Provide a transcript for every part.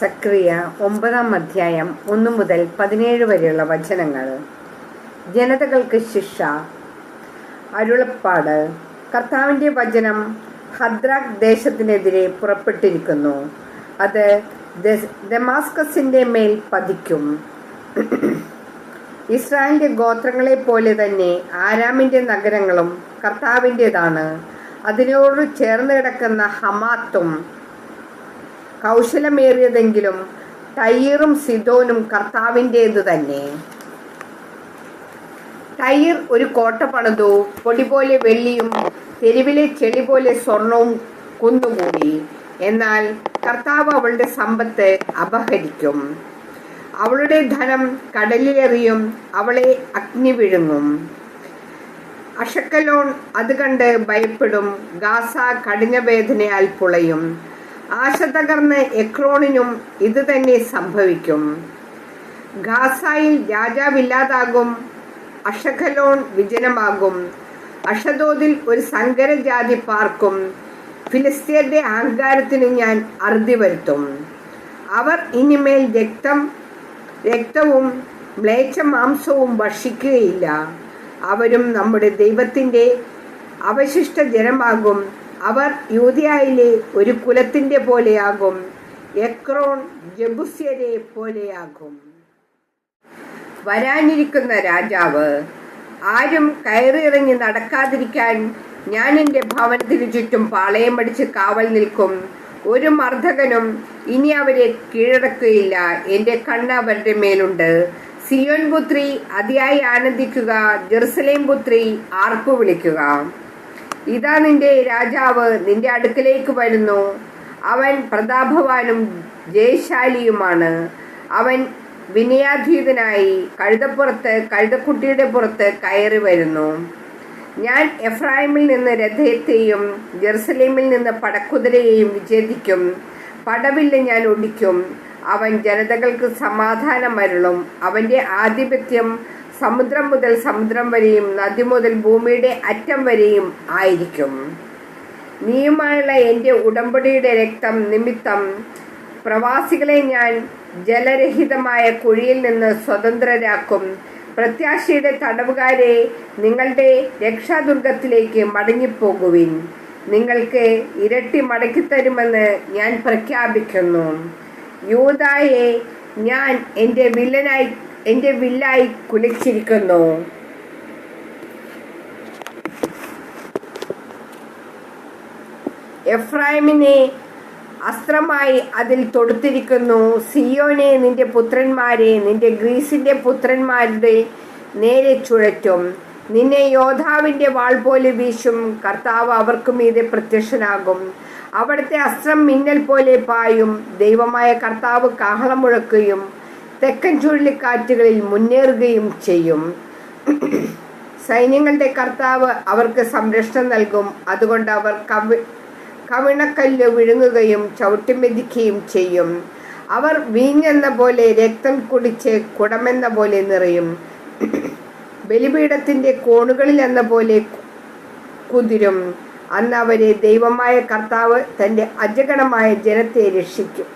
സക്രിയ ഒമ്പതാം അധ്യായം ഒന്നു മുതൽ പതിനേഴ് വരെയുള്ള വചനങ്ങൾ. ജനതകൾക്ക് ശിക്ഷ അരുളപ്പാട്. കർത്താവിന്റെ വചനം ഹദ്രാഖ് ദേശത്തിനെതിരെ പുറപ്പെട്ടിരിക്കുന്നു. അത് ദമാസ്കസിന്റെ മേൽ പതിക്കും. ഇസ്രായേലിന്റെ ഗോത്രങ്ങളെ പോലെ തന്നെ ആരാമിന്റെ നഗരങ്ങളും കർത്താവിന്റെതാണ്. അതിനോട് ചേർന്ന് കിടക്കുന്ന ഹമാത്തും കൗശലമേറിയതെങ്കിലും ടൈറും സിദോനും കർത്താവിന്റേത് തന്നെ. ടൈർ ഒരു കോട്ട പണിതു പൊടി പോലെ വെള്ളിയും തെരുവിലെ ചെളി പോലെ സ്വർണവും കുന്നുകൂടി. എന്നാൽ കർത്താവ് അവളുടെ സമ്പത്ത് അപഹരിക്കും. അവളുടെ ധനം കടലിലെറിയും അവളെ അഗ്നി വിഴുങ്ങും. അഷക്കലോൺ അത് കണ്ട് ഭയപ്പെടും ഗാസ കഠിന വേദനയാൽ പുളയും. ആശ തകർന്ന് എക്രോണിനും ഇത് തന്നെ സംഭവിക്കും. ഗാസായിൽ രാജാവില്ലാതാകും അഷഖലോൺ വിജനമാകും അഷദോദിൽ ഒരു സങ്കരജാതി പാർക്കും ഫിലിസ്തീന്റെ അഹങ്കാരത്തിന് ഞാൻ അറുതി വരുത്തും. അവർ ഇനിമേൽ രക്തം രക്തവും മ്ലേച്ഛ മാംസവും ഭക്ഷിക്കുകയില്ല. അവരും നമ്മുടെ ദൈവത്തിന്റെ അവശിഷ്ട ജനമാകും. അവർ യൂതിയായിലെ ഒരു കുലത്തിന്റെ പോലെയാകും. എക്രോൺ ജബുസ്യരെ പോലെയാകും. വരാനിരിക്കുന്ന രാജാവ് ആരും കയറിയിറങ്ങി നടക്കാതിരിക്കാൻ ഞാൻ എന്റെ ഭവനത്തിനു ചുറ്റും പാളയം അടിച്ച് കാവൽ നിൽക്കും. ഒരു മർദ്ദകനും ഇനി അവരെ കീഴടക്കുകയില്ല. എന്റെ കണ്ണ് അവരുടെ മേലുണ്ട്. സിയോൻ പുത്രി അതിയായി ആനന്ദിക്കുക ജെറുസലേം പുത്രി ആർപ്പു വിളിക്കുക. ഇതാ നിന്റെ രാജാവ് നിന്റെ അടുക്കലേക്ക് വരുന്നു. അവൻ പ്രതാപവാനും ജയശാലിയുമാണ്. അവൻ വിനയാധീതനായി കഴുതപ്പുറത്ത് കഴുതക്കുട്ടിയുടെ പുറത്ത് കയറി വരുന്നു. ഞാൻ എഫ്രായിമിൽ നിന്ന് രഥയത്തെയും ജെറുസലേമിൽ നിന്ന് പടക്കുതിരയെയും വിച്ഛേദിക്കും പടവില്ല ഞാൻ ഒടിക്കും. അവൻ ജനതകൾക്ക് സമാധാനം അരുളും അവന്റെ ആധിപത്യം സമുദ്രം മുതൽ സമുദ്രം വരെയും നദി മുതൽ ഭൂമിയുടെ അറ്റം വരെയും ആയിരിക്കും. നീയുമായുള്ള എന്റെ ഉടമ്പടിയുടെ രക്തം നിമിത്തം പ്രവാസികളെ ഞാൻ ജലരഹിതമായ കുഴിയിൽ നിന്ന് സ്വതന്ത്രരാക്കും. പ്രത്യാശയുടെ തടവുകാരെ നിങ്ങളുടെ രക്ഷാദുർഗത്തിലേക്ക് മടങ്ങിപ്പോകുവിൻ. നിങ്ങൾക്ക് ഇരട്ടി മടക്കിത്തരുമെന്ന് ഞാൻ പ്രഖ്യാപിക്കുന്നു. യൂതായെ ഞാൻ എന്റെ വില്ലനായി എന്റെ വില്ലായി കുലിച്ചിരിക്കുന്നു. എഫ്രൈമിനെ അസ്ത്രമായി അതിൽ തൊടുത്തിരിക്കുന്നു. സിയോനെ നിന്റെ പുത്രന്മാരെ നിന്റെ ഗ്രീസിന്റെ പുത്രന്മാരുടെ നേരെ ചുഴറ്റും. നിന്നെ യോധാവിന്റെ വാൾ പോലെ വീശും. കർത്താവ് അവർക്ക് മീതെ പ്രത്യക്ഷനാകും. അവിടുത്തെ അസ്ത്രം മിന്നൽ പോലെ പായും. ദൈവമായ കർത്താവ് കാഹളം മുഴക്കുകയും തെക്കൻ ചുഴലിക്കാറ്റുകളിൽ മുന്നേറുകയും ചെയ്യും. സൈന്യങ്ങളുടെ കർത്താവ് അവർക്ക് സംരക്ഷണം നൽകും. അതുകൊണ്ട് അവർ കവി കവിണക്കല്ല് വിഴുങ്ങുകയും ചവിട്ടിമെതിക്കുകയും ചെയ്യും. അവർ വീഞ്ഞെന്ന പോലെ രക്തം കുടിച്ച് കുടമെന്ന പോലെ നിറയും. ബലിപീഠത്തിന്റെ കോണുകളിൽ എന്ന പോലെ കുതിരും. അന്ന് അവരെ ദൈവമായ കർത്താവ് തന്റെ അജഗണമായ ജനത്തെ രക്ഷിക്കും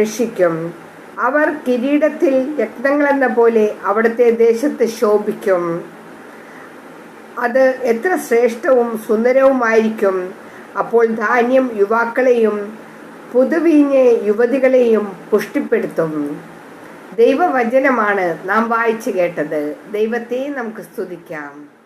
രക്ഷിക്കും. അവർ കിരീടത്തിൽ രത്നങ്ങളെന്ന പോലെ അവിടുത്തെ ദേശത്ത് ശോഭിക്കും. അത് എത്ര ശ്രേഷ്ഠവും സുന്ദരവുമായിരിക്കും. അപ്പോൾ ധാന്യം യുവാക്കളെയും പുതുവീഞ്ഞ് യുവതികളെയും പുഷ്ടിപ്പെടുത്തും. ദൈവവചനമാണ് നാം വായിച്ചു കേട്ടത്. ദൈവത്തെ നമുക്ക് സ്തുതിക്കാം.